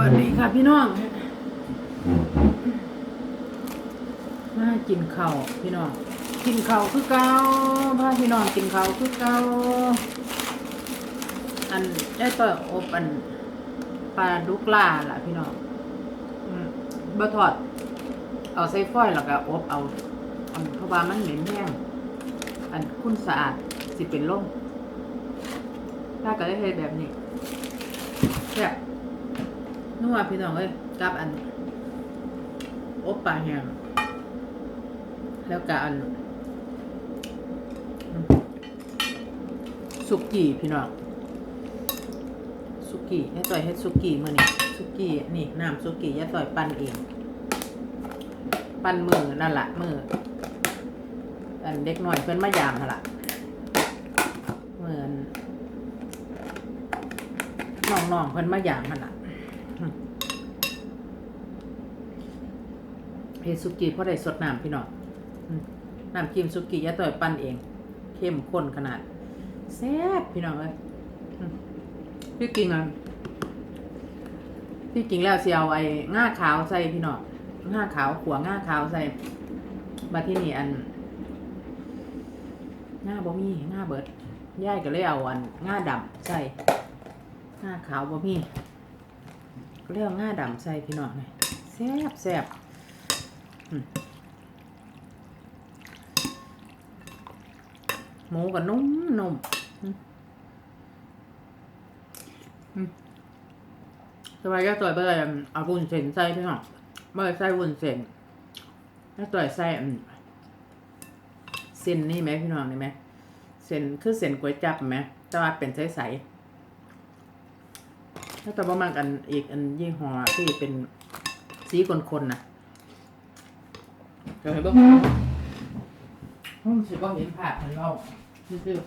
วัสดีค่ะพี่น้อง มากินข้าวพี่น้อง กินข้าวคือเก่าพาพี่น้องกินข้าวคือเก่าอันได้ต่อยอบอันปลาดุกล่าล่ะพี่น้องอืมบะทอด เอาใส่ฟอยล์แล้วก็อบเอาอันเพราะว่ามันเหม็นแห้งอันคุณสะอาดสิเป็นล่มถ้าก็ได้เฮ็ดแบบนี้แซ่บ นัวพี่น้องเอ้ยกับอันอบปลาแห้งแล้วก็อันสุกี้พี่น้องสุกี้ยายต่อยเฮ็ดสุกี้มือนี้สุกี้นี่น้ำสุกี้ยาต่อยปั่นเอง ปั้นมือนั่นแหละมืออันเด็กหน่อยเพิ่นมายามหั่นล่ะเหมือนน้องๆเพิ่นมายามหั่นล่ะ เฮซุกี้พอได้สดน้ำพี่น้องน้ำกิมซุกี้ยะต่อยปั้นเอง เข้มข้นขนาดแซ่บพี่น้องเอ้ยพี่กิงอะพี่กิงแล้วเสิเอาไอ้ง่าขาวใส่พี่น้องง่าขาวขัวง่าขาวใส่มาที่นี่อันง่าบ่มีง่าเบิดย่ายก็เลยเอาอันง่าดำใส่ง่าขาวบ่มีก็เลยเอาง่าดำใส่พี่น้องเลยแซ่บแซ่บ หมูก็นุ่มนุ่มสบายก็ตัวไปเลยเอาบุญเส้นใส่พี่น้องเมื่ใส่วุ้นเส้นแล้วต่อยใส่เส้นนี่ไหมพี่น้องนี่ไหมเส้นคือเส้นก๋วยจับไหมแต่ว่าเป็นใสๆแล้วแต่ว่ามันกันอีกอันยี่ห้อที่เป็นสีคนๆนะ เดี๋ยวให้เบิ่งผมสิบ่เห็นภาพมันเราซื่อ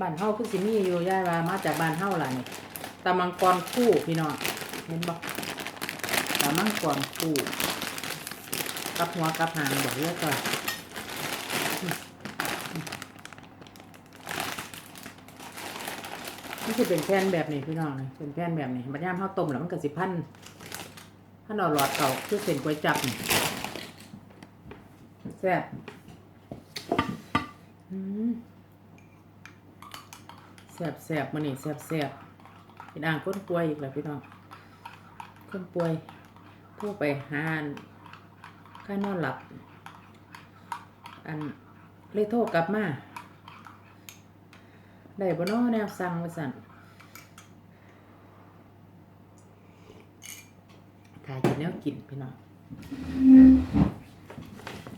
บ้านเฮาคือสิมีอยู่ย่ายว่ามาจากบ้านเฮาล่ะนี่ตะมังกรคู่พี่น้องเห็นบ่ตะมังกรคู่ กับหัวกับหางบอกเรียกก่อนนี่คือเป็นแผ่นแบบนี้พี่น้องนะเป็นแผ่นแบบนี้บัดย่ามเฮาต้มแล้วมันก็สิพันพันเอาหลอดเก่าคือเส้นก๋วยจับนี่แซ่บอืมแสบแสบมันนี่แสบแสบเป็นอ่างคนป่วยอีกแล้วพี่น้องคนป่วยโทั่วไปหาน ค่านอนหลับ อันเลยโทรกลับมา ได้บ่นอแนวสั่งมาสั่นถ่ายกินแนวกินพี่น้อง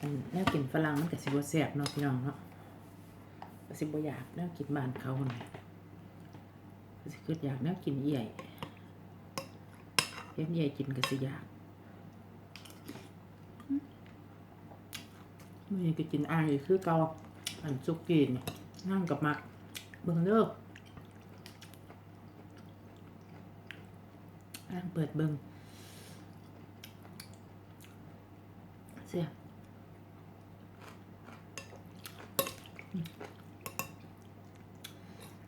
อันแนวกินฝรั่งมันก็สิบ่แซ่บเนาะพี่น้องเนาะสิบ่อยากแนวกินบ้านเขาเนี่ยสิคืออยากแนวกินเอี่ยยเฮ็ดเอี่กินก็สิอยาก มื้อนี้ก็กินอ่างอีกคือเกาอันสุกี้นี่นั่งกับมักเบิ่งเด้ออ่างเปิดเบิ่งเสีย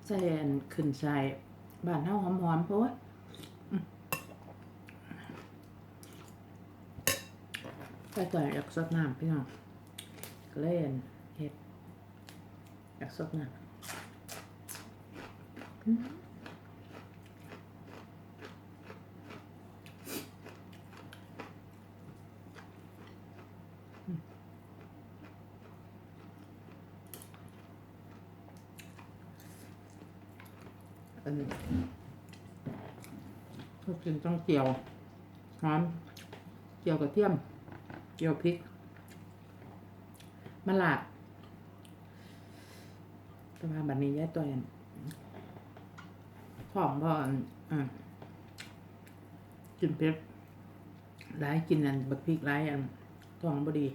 ใส่อันขึ้นใส่บานเฮาหอมๆเพราะว่าอืมใส่ต่อยอยากสดน้ำพี่น้อง ก็เลยอันเฮ็ดอยากสดน้ำอืมอันนี้ก็กินต้องเจียวหอมเจียวกระเทียมเจียวพริก มะลาดแต่ว่าบัดนี้แยายตัวเอันหอมพอนอะกินเผ็ดหลายกินอันบักพริกหลายอันทองบดี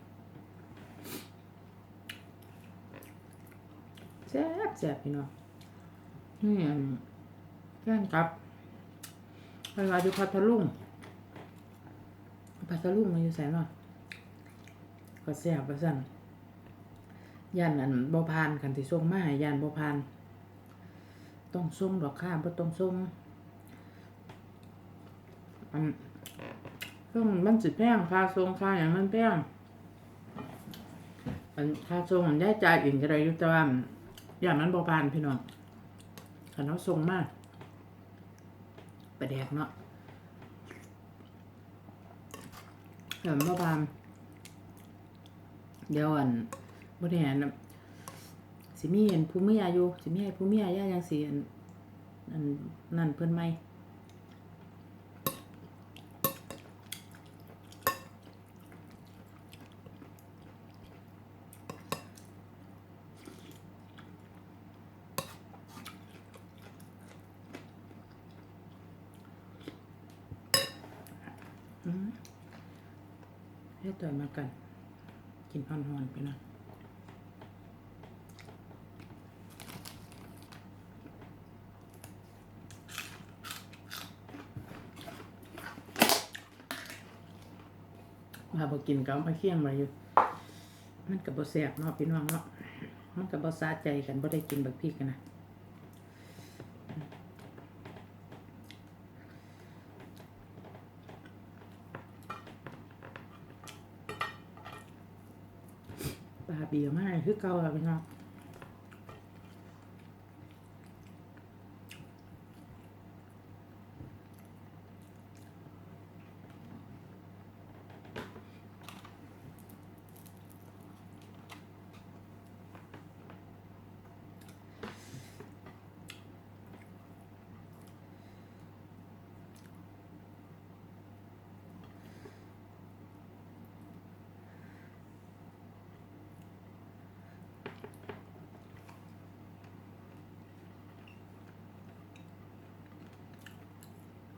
แซ่บแซ่บพี่น้องนี่อันแฟนครับไปว่าอยู่พัทลุงพัทลุงมาอยู่แสนเนาะก็แซ่บว่าซั่น ย่านอันบ่ผ่านคันสิส่งมาให้ย่านบ่ผ่าน ต้องส่งดอกข้ามบ่ต้องส่งอันส่งมันสิแพงค่าส่งค่าหยังมันแพงอันค่าส่งอันได้จ่ายเองก็ได้อยู่แต่ว่าอย่างนั้นบ่ผ่านพี่น้องคันเอาส่งมาไปแดกเนาะเดี๋ยวบ่ผ่านเดี๋ยวอัน บ่ได้อันะสิมีอันผู้มีอายุสิมีให้ผู้มีอายุยังสิอันอันนั่นเพิ่นไหมอืมเฮ็ดต่อยมากัน กินฮอนๆไปหนะ มา บ่กินก็เอามาเคี่ยงไว้อยู่ มันก็บ่แซ่บเนาะพี่น้องเนาะ มันก็บ่สาใจกันบ่ได้กินบักพริกกันนะปลาเบียร์มากคือเก่าแล้วพี่น้อง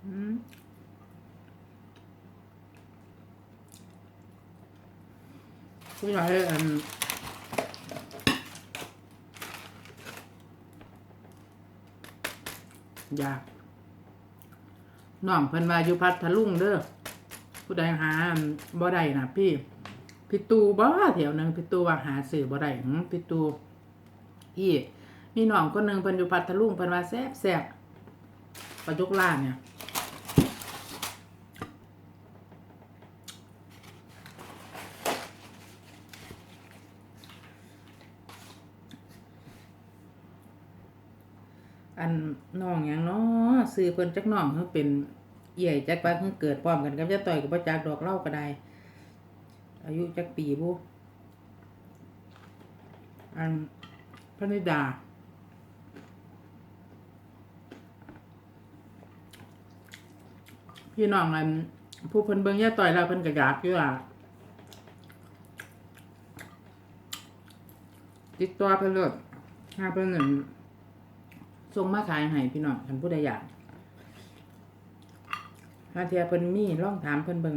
อืม ผู้ใหญ่อันยากน้องเพิ่นว่าอยู่พัทลุงเด้อผู้ใดหาบ่ได้นะพี่พี่ตูบ่แถวหนึงพี่ตูว่าหาซื้อบ่ได้หึพี่ตูพี่มีน้องคนหนึงเพิ่นอยู่พัทลุงเพิ่นว่าแซ่บแซ่บปลาจุกล่าเนี่ย อันน้องอย่างเนาะซื้อเพิ่นจักน้องเพิ่นเป็นเอี่ยจักว่าเพิ่นเกิดพร้อมกันกับยาต่อยกับบ่จักดอกเล่าก็ได้ อายุจักปีบุอันพระนิดาพี่น้องอันผู้เพิ่นเบิ่งยาต่อยแล้วเพิ่นก็อยากอยู่อะติดต่อเพิ่นเลยหาเพิ่นหนึ่ง ทรงมาขายให้พี่น้องท่านผู้ใดอยากถ้าเทียเพิ่นมีล่องถามเพิ่นเบิง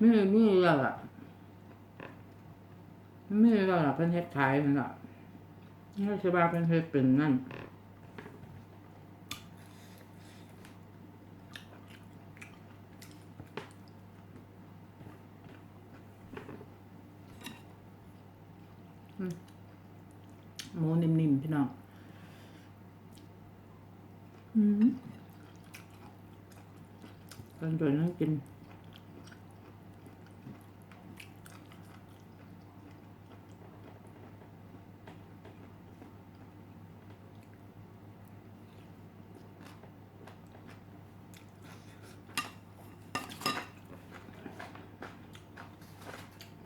มีมีแล้วล่ะมีแล้วล่ะเพิ่นเฮ็ดขายนั่นล่ะนี่ใช่ว่าเพิ่นเฮ็ดเป็นนั่น หมูนิ่มๆพี่น้องอืมกันจอยนั่งกิน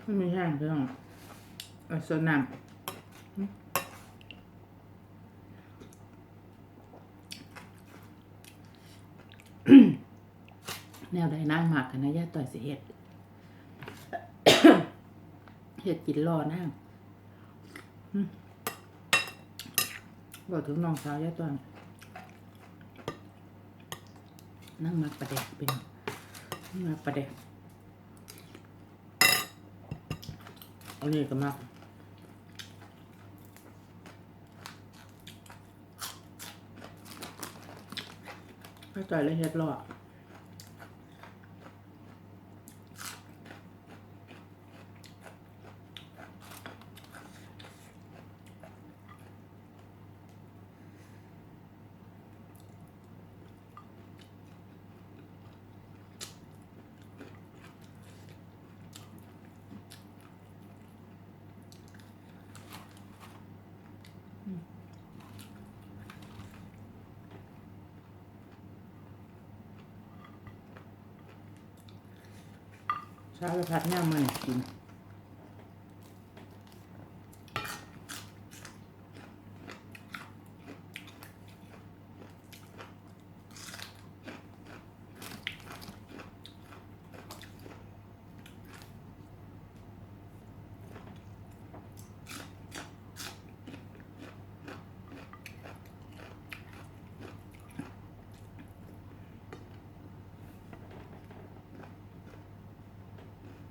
ไม่มีแห้งพี่น้องอาโซนน้ำ แนวใดนั่งหมักกันนะย่าต่อยสิเห็ดเห็ดกินรอนั่งบอกถึงน้องสาวย่าต่อยนั่งหมักประเด็กเป็นนั่งหมักประเด็กอันนี้ก็มัก ก็จ่ายเลยเฮ็ดหรอ สารพัดย่ามมันกิน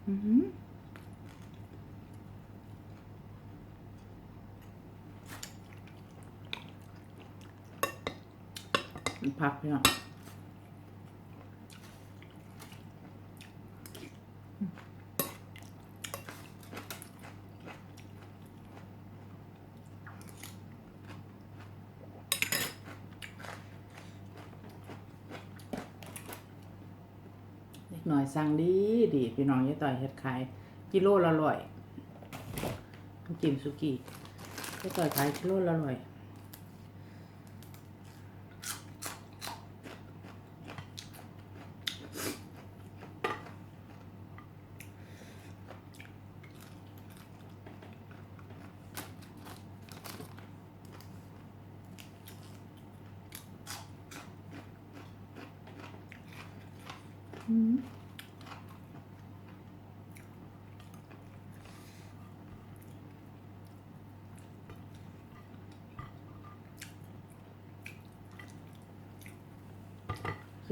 อือหือ ผักพี่น้องเล็กหน่อยสั่งดีดีพี่น้องยายต่อยเฮ็ดขาย กิโลละร้อยน้ำจิ้มสุกี้ยายต่อยขายกิโลละร้อย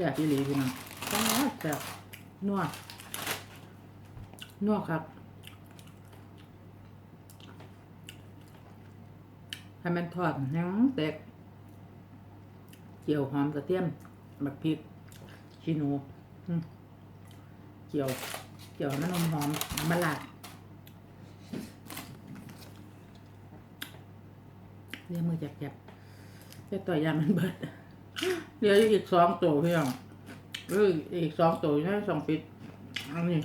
แซ่บอีหลีพี่น้องแซ่บแซ่บนัวนัวครับให้มันทอดแห้งเต็กเจียวหอมกระเทียมบักพริกชิโนอืมเจียวเจียวน้ำนมหอมมะลาดเรียมือจับจับจะต่อยยามันเบิด เหลืออยู่อีกสองตัวพี่น้องเออีกสองตัวอยู่ในสองปิดอันนี้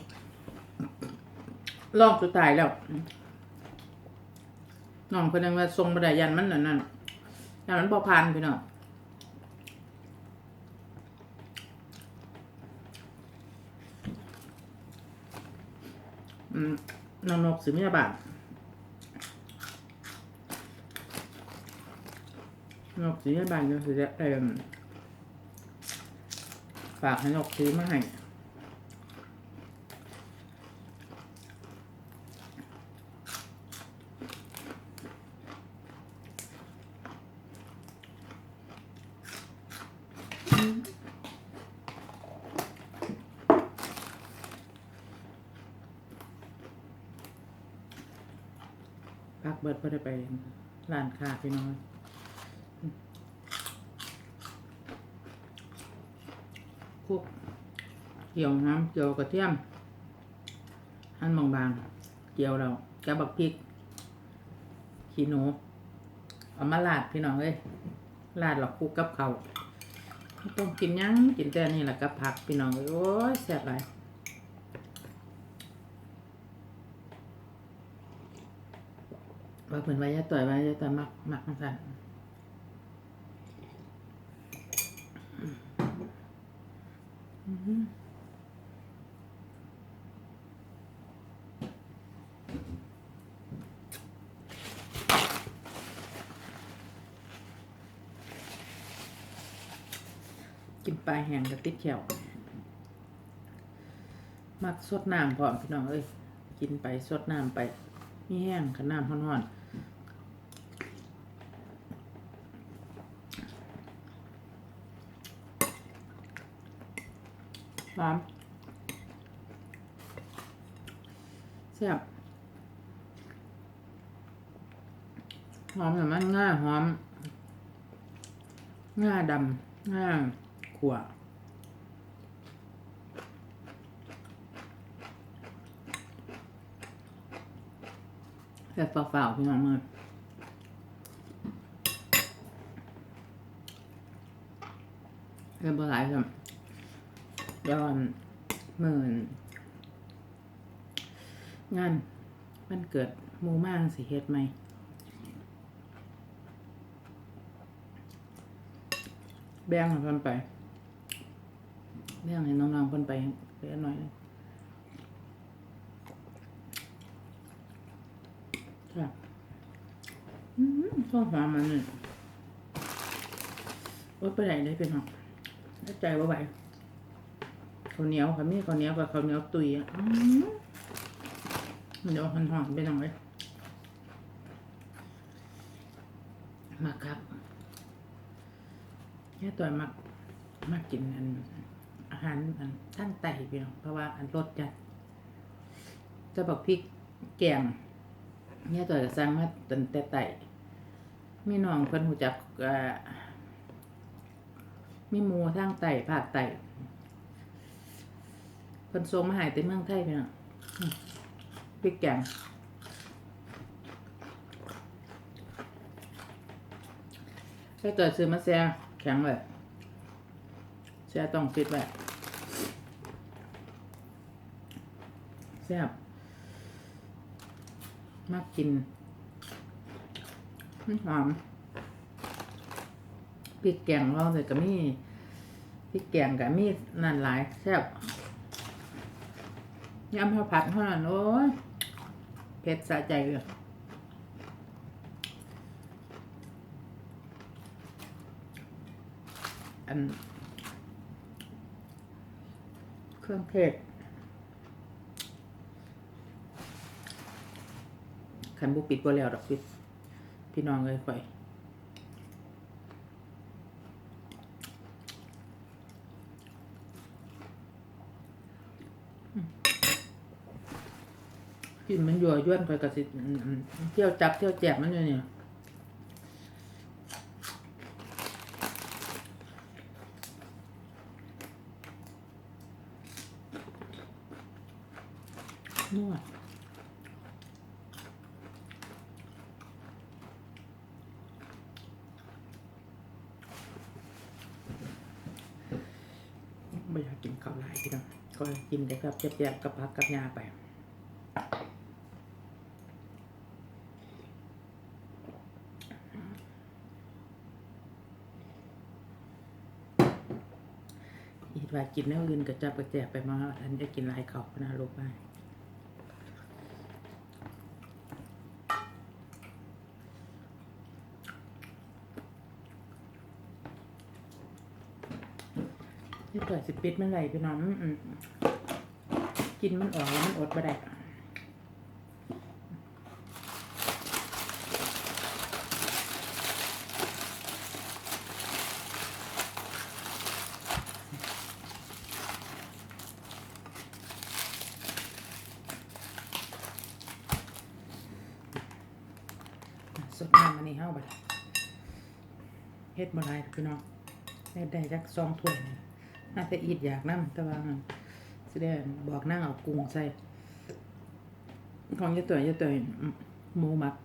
ลองสุดท้ายแล้วน้องเพิ่นยังว่าทรงบันไดยันมันนั่นนั่นยันมันพอพันพี่น้องน้องนกสิมีบาทนกสีบานก็สิได้เอ่ม ฝากให้นกซื้อมาให้พักเบิดพอได้ไปร้านค้าพี่น้อง คลุก เกี่ยวน้ำเกี่ยวกระเทียมหั่นบางๆเกี่ยวเรากระบักพริก ขี้หนูเอามาลาดพี่น้องเอ้ยลาดหลอกคลุกกับเขาต้องกินยังกินแต่นี่แหละกับผักพี่น้องเอ้ยโอ้ยแซ่บหลายว่าเพิ่นว่ายาต่อยว่ายาต่อยมักมักมันสั่นกินาแห้งกับติดแขวมักสดน้ำพร้อมพี่น้องเอ้ยกินไปสดน้ำไปมีแห้งกับน้ำร้อนๆหอมแซ่บหอมแต่มันง่าหอมง่าดำง่า ขขัวแบบเปล่าๆพี่น้องมือเรียบร้อยครับย้อนหมื่นงานมันเกิดมูมากสิเฮ็ดไหมแบ่งให้เพิ่นไป แบ่งให้น้องๆเพิ่นไปเล็กน้อยหนึ่งครับอืมชอบความมันนี่โอ๊ยไปไหนได้เป็นหรอกได้ใจว่าไหวข้าวเหนียวค่ะมีข้าวเหนียวกับข้าวเหนียวตุยอะอืมเดี๋ยวหันหอมไปหน่อยมาครับแค่ตัวมักมักกินอัน อาหารอันตั้งไตพี่น้องเพราะว่าอันรสจัดจะบอกพริกแกงเนี่ยตัวจะสั่งมาตั้งแต่ไตมีน้องเพิ่นหูจักอ่อมีหมูทางไตภาคไตเพิ่นส่งมาหายแต่เมืองไทยพี่น้องพริกแกงถ้าเกิดซื้อมาแช่แข็งเลยแช่ต้องฟิตไว้ ซ่บมากกินมันหอมพริกแกงเราเลยก็มีพริกแกงกับมีนั่นหลายแซ่บยำข้าวผัดเท่านั้นโอ้ยเผ็ดสะใจเลยอันเครื่องเทศ ขันบุปิดบ่แล้วดอกปิดพี่น้องเลยคอยกินมันยั่วย้วนไปกระสิเที่ยวจับเที่ยวแจกมันอยู่เนี่ย นวดไม่อยากกินข้าวหลายพี่น้องก็ กินแต่กับกับพักกับยาไป อีกว่ากินแนวอื่นก็จับกระแจกไปมาอันจะกินลายเขาพนาลูกไปที่เปิดสิปิดเมื่อไหร่พี่น้องอืม กินมันออกแล้วมันอดบ่ได้สดน้ำมันนี่เฮาบัดเฮ็ดบ่ได้พี่น้องเฮ็ดได้จักสองถ้วยน่าจะอีดอยากนำแต่ว่า สิได้บอกนั่งเอากุ้งใส่ของยะตัว ยะตัวหมูหมัก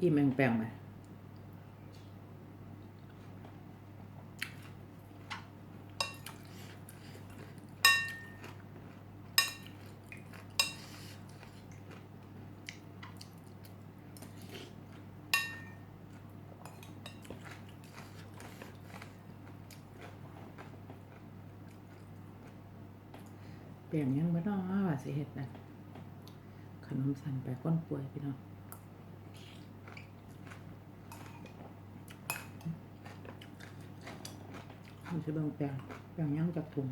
อิ่มแปลงไหม ปลี่ยนยังบ่น้องว่าสิเฮ็ดนั่นขนมสันไปก้นป่วยพี่น้องมันจะเบิ่งแปลงแปลงยังจากถุง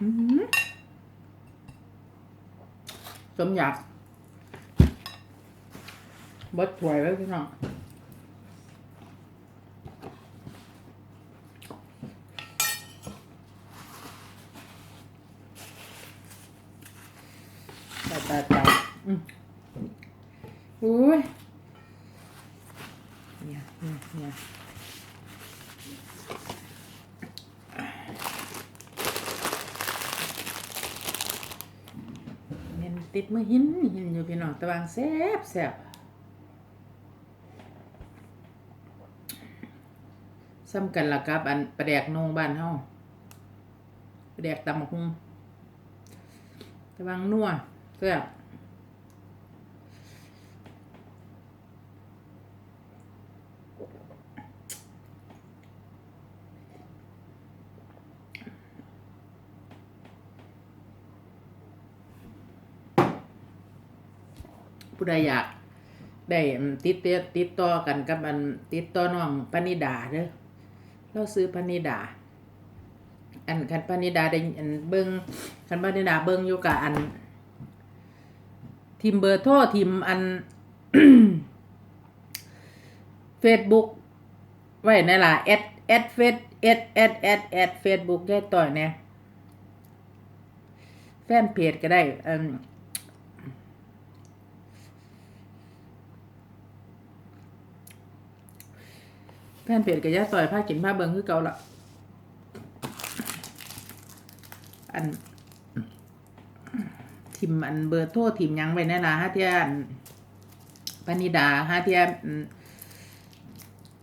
อื้อหือสมอยากบดถวยไว้พี่น้อง ตายตายตายอืมอุ้ยเนี่ยเนี่ยเนี่ย เน้นติดมือหินหินอยู่พี่น้องตะวางแซบแซบซ้ำกันละครับ อันประแดกนงบ้านเฮาประแดกตำบักหุ่งระวังนัวเพื่อ ใดอยาก ได้ติดเต่อติดต่อกันกับอันติดต่อน้องปณิดาเด้อเราซื้อปณิดา อันคันปานิดาได้อันเบิงคันปานิดาเบิงอยู่กับอัน ทีมเบอร์โทรทีมอันเฟซบุ๊กไว้ในล่ะแอดแอดเฟซแอดแอดแอดแอดเฟซบุ๊กได้ต่อยแน่แฟนเพจก็ได้ แฟนเพจก็อย่าต่อยผ้ากินผ้าเบิงคือเก่าละอันทิมอันเบอร์โทรทิมยังไว้แน่ละฮะเทียนปณิดาฮะเทีย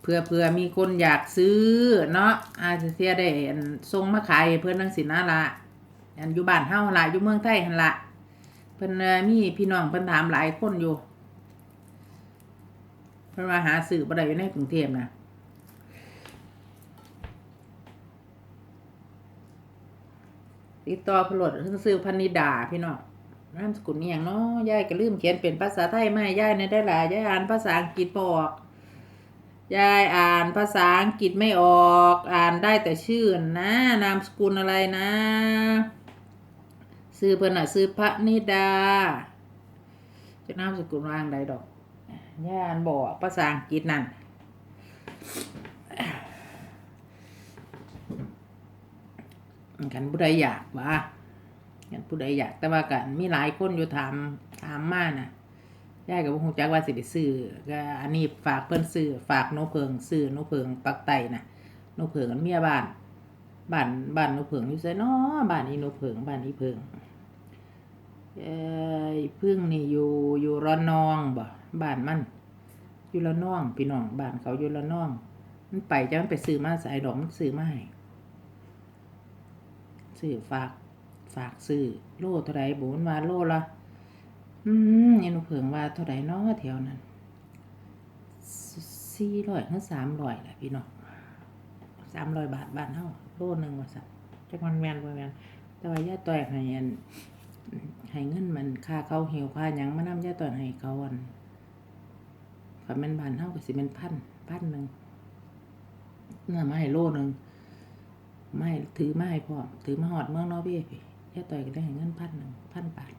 เพื่อเพื่อมีคนอยากซื้อ เนาะอาเทียได้อันส่งมาขายเพื่อนนังสินะละอันอยู่บ้านเฮาละอยู่เมืองไทยหันละเพิ่นเอ่อมีพี่น้องเพิ่นถามหลายคนอยู่เพิ่นมาหาซื้อบ่ได้อยู่ในกรุงเทพนะ ติดต่อผลดซื้อพันนิดาพี่น้องนามสกุลนี่อย่างเนาะยายก็ลืมเขียนเป็นภาษาไทยไม่ยายในได้หลายยายอ่านภาษาอังกฤษบออกยายอ่านภาษาอังกฤษไม่ออก อ่านได้แต่ชื่อนะ นามสกุลอะไรนะซื้อเพิ่นน่ะซื้อพระนิดาจะนามสกุลวางใดดอกยายอ่านบอกภาษาอังกฤษนั่น กันผู้ใดอยากว่ากันผู้ใดอยาก แต่ว่ากันมีหลายคนอยู่ถามถามมานะยายกับพงจักว่าสิไปซื้อก็อันนี้ฝากเพิ่นซื้อฝากนกเพิงซื้อนกเพิงปักไตนะนกเพิงอันเมียบ้านบ้านบ้านนกเพิงอยู่ไสนาะบ้านนี้นกเพิงบ้านนี้เพิงเอ้ยพึ่งนี่อยู่อยู่ระนองบ่บ้านมันอยู่ระนองพี่น้องบ้านเขาอยู่ระนองมันไปจะมันไปซื้อมาใส่ดอกมันซื้อมาให้ ซื้อฝาก ฝากซื้อโลเท่าไรบุญว่าโลละอืมยันเผิงว่าเท่าไรเนาะแถวนั้นสี่ร้อยถึงสามร้อยแหละพี่น้องสามร้อยบาทบานเฮาโลหนึ่งว่าสัตว์จักมันแมนบ่แมนแต่ว่าย่าต่อยให้อันให้เงินมันค่าเขาหี่ยวค่ายังมานำย่าต่อยให้เขาอันคันแม่นบานเฮาก็สิเป็นพันพันหนึ่งเนื้อมาให้โลหนึ่ง ไม่ถือไม่พอถือมาหอดเมืองนอร์เวย์พี่ย่ต่อยก็ได้เงินพันหนึ่งพันบาท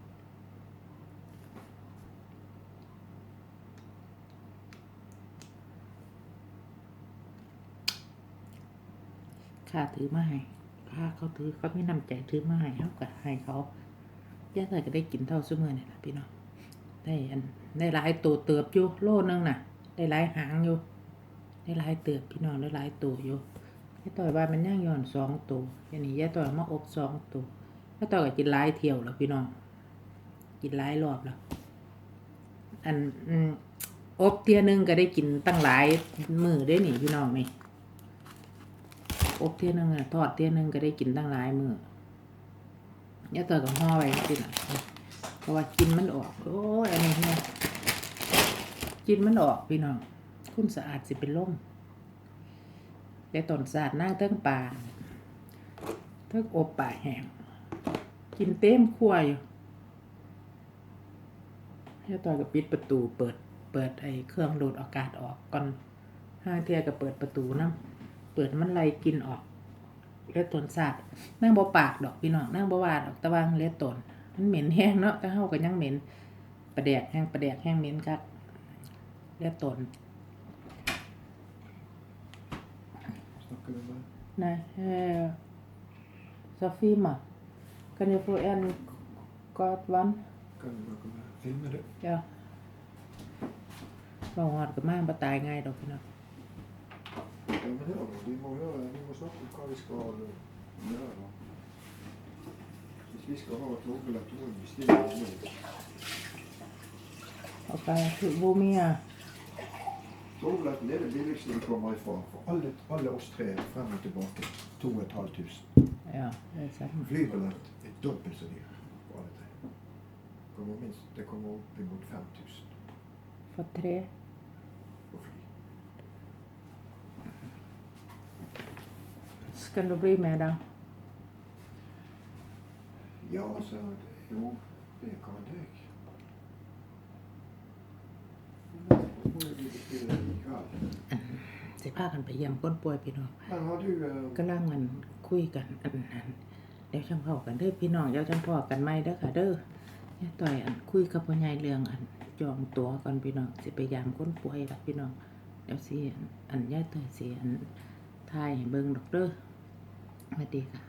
ค่าถือมาให้ค่าเขาถือเขาไม่นำใจถือมาให้เขาก็ให้เขาย่าต่อยก็ได้กินเท่าซุมื่อนี่แหละพี่น้องได้อันได้หลายตัวเติบอยู่โลนึงน่ะ ได้หลายหางอยู่ได้หลายเติบพี่น้องได้หลายตัวอยู่ ยายต่อยว่ามันย่างย้อนสองตัวอันนี้ยายต่อยมาอบสองตัวยายต่อยก็กินหลายเที่ยวแล้วพี่น้อง กินหลายรอบแล้ว อันอืมอบเที่ยนึงก็ได้กินตั้งหลายมือได้หนิพี่น้องนี่อบเที่ยนึงอะทอดเที่ยนึงก็ได้กินตั้งหลายมือยายต่อยก็ห่อไว้สินเพราะว่ากินมันออกโอ้ยอันนี้เนี่ยกินมันออกพี่น้อง คุณสะอาดสิเป็นล่ม แต่ตอนสาดนั่งเติ้งปลาเติ้งอบป่าแห้งกินเต็มครัวอยู่แล้วต่อยก็ปิดประตูเปิดเปิดไอ้เครื่องดูดอากาศออกก่อนห้างเทียก็เปิดประตูน้ำเปิดมันไลกินออกเลือดตนสาดนั่งบ่ปากดอกพี่น้องนั่งบ่วาดออกตะวางเลือดตนมันเหม็นแห้งเนาะแต่เฮาก็ยังเหม็นประแดกแห้งประแดกแห้งเหม็นคักเลือดตน này eh, så filma. Kan jag få en gatvann? Kan du bara komma här? Filmar du? Hoạt của mang bắt tay ngay đâu kìa. Ja, men det gör de. Ni Torvletten er det billigste du kommer ifra. For alle, alle oss tre frem og tilbake 2500. Ja, Flybillett er dobbelt så dyr for alle tre. Kommer minst, det kommer opp mot 5000. For tre? For fly. Skal du bli med, da? Ja, altså Jo, det kan jeg. สิพากันไปเยี่ยมคนป่วยพี่น้อง Men har du... eh, กำลังมันคุยกันอันนั้นเดี๋ยวจังพอกันเด้อพี่น้องเดี๋ยวจังพอกันไม่เด้อค่ะเด้อเนี่ยต่อยอันคุยกับพ่อใหญ่เรื่องอันจองตั๋วกันพี่น้องสิไปยามคนป่วยละพี่น้องเดี๋ยวสิอันอันยายต่อยสิอันทายให้เบิ่งดอกเด้อสวัสดีค่ะ